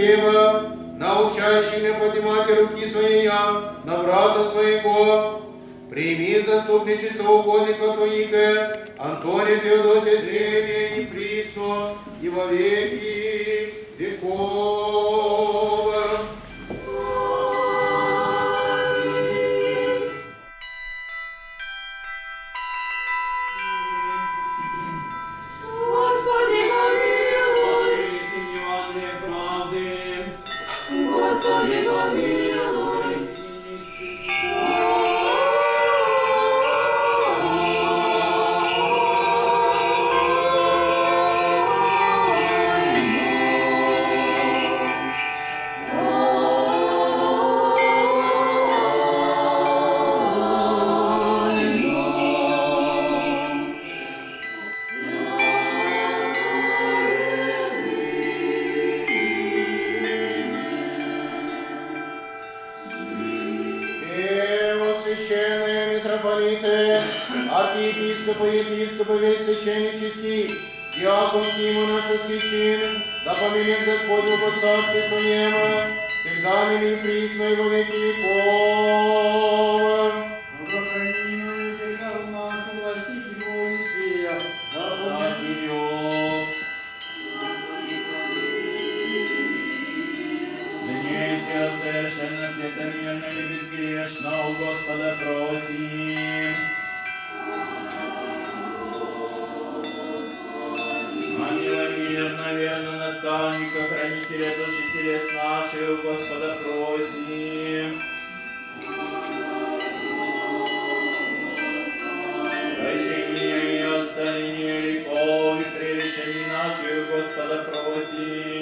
Бориса научащий меня поднимать руки свои на брата своего. Прими заступничество угодников Твоих, Антония Феодосия Зелия и Присо, и во веки веков. священные митрополиты, архиепископы, епископы, весь священнический, диаконский и монашеский чин, да помилует Господь в Царстве Своем, всегда ныне и присно и во веки веков. Святомерно и безгрешно у Господа просим. Ангела мирно, верно, наставника, хранителя души телес наших, у Господа просим. Прощение и оставление грехов и прегрешений наших, Господа, просим.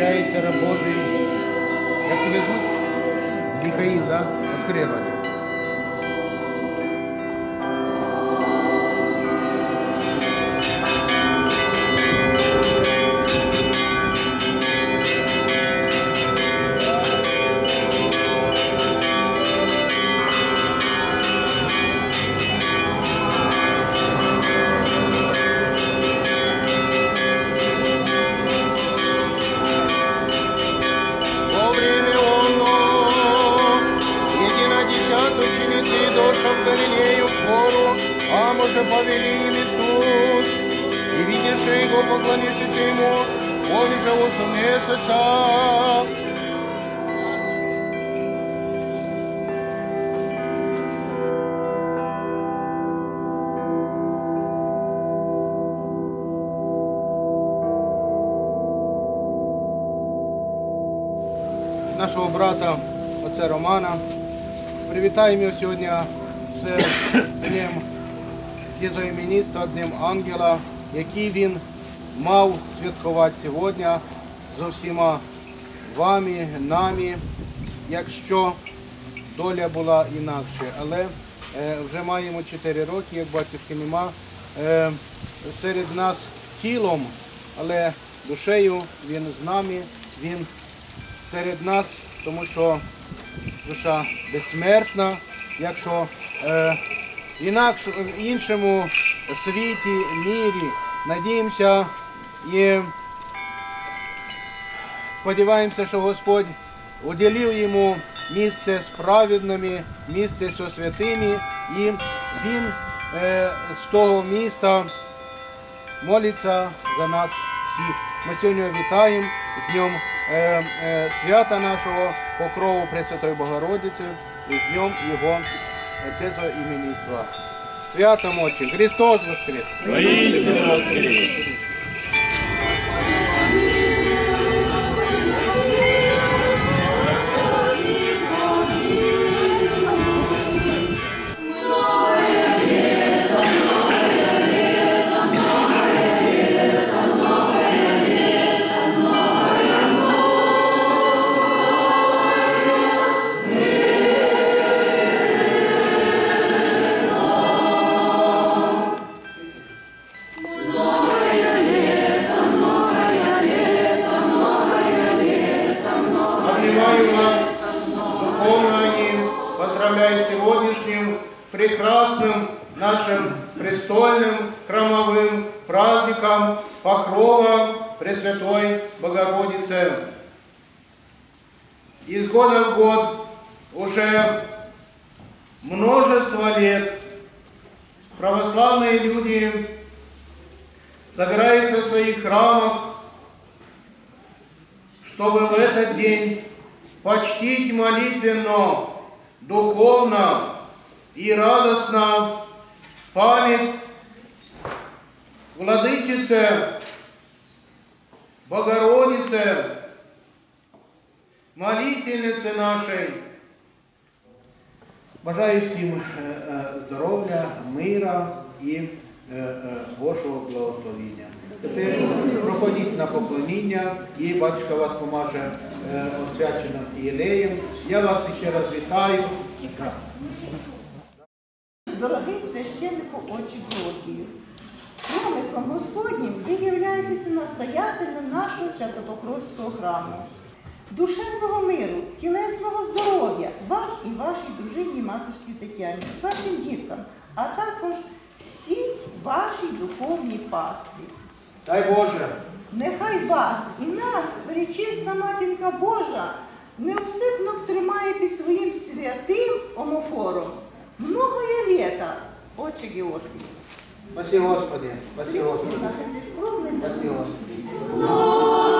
Возвращается раб Божий. Как тебя зовут? Михаил, да? Открывай. Нашого брата, отця Романа. Привітаємо його сьогодні з Днем Дізоіменіста, Днем Ангела, який він мав святкувати сьогодні з усіма вами, нами, якщо доля була інакше. Але е, вже маємо 4 роки, як батюшки нема. Е, серед нас тілом, але душею він з нами, він серед нас, тому що душа безсмертна, якщо е, інакш, в іншому світі, мірі надіємося і сподіваємося, що Господь уділив йому місце з праведними, місце зі святими, і він е, з того міста молиться за нас всіх. Ми сьогодні вітаємо з Днем свята нашого покрову Пресвятої Богородиці і з Днем Його тезоіменітства. Свято мочі! Христос Воскрес! Воістину воскрес! Прекрасным нашим престольным храмовым праздником Покрова Пресвятой Богородицы. Из года в год уже множество лет православные люди собираются в своих храмах чтобы в этот день почтить молитвенно, духовно и радостно память Владычице, Богородице, молительнице нашей. Бажаю всім е, е, здоров'я, мира і е, Божого благословіння. Проходіть на поклоніння і батюшка вас помаже освяченим єлеєм. Я вас ще раз вітаю. Дорогий священнику отче Георгію, промислом Господнім ви являєтеся настоятелем нашого Святопокровського храму, душевного миру, тілесного здоров'я вам і вашій дружині матушці Тетяні, вашим діткам, а також всій вашій духовній пастві. Дай Боже. Нехай вас і нас, пречисна матінка Божа, неусипно тримає під своїм святим омофором. Многое лета, отче Георгий. Спасибо, Господи, спасі У Господи. Господи. Господи,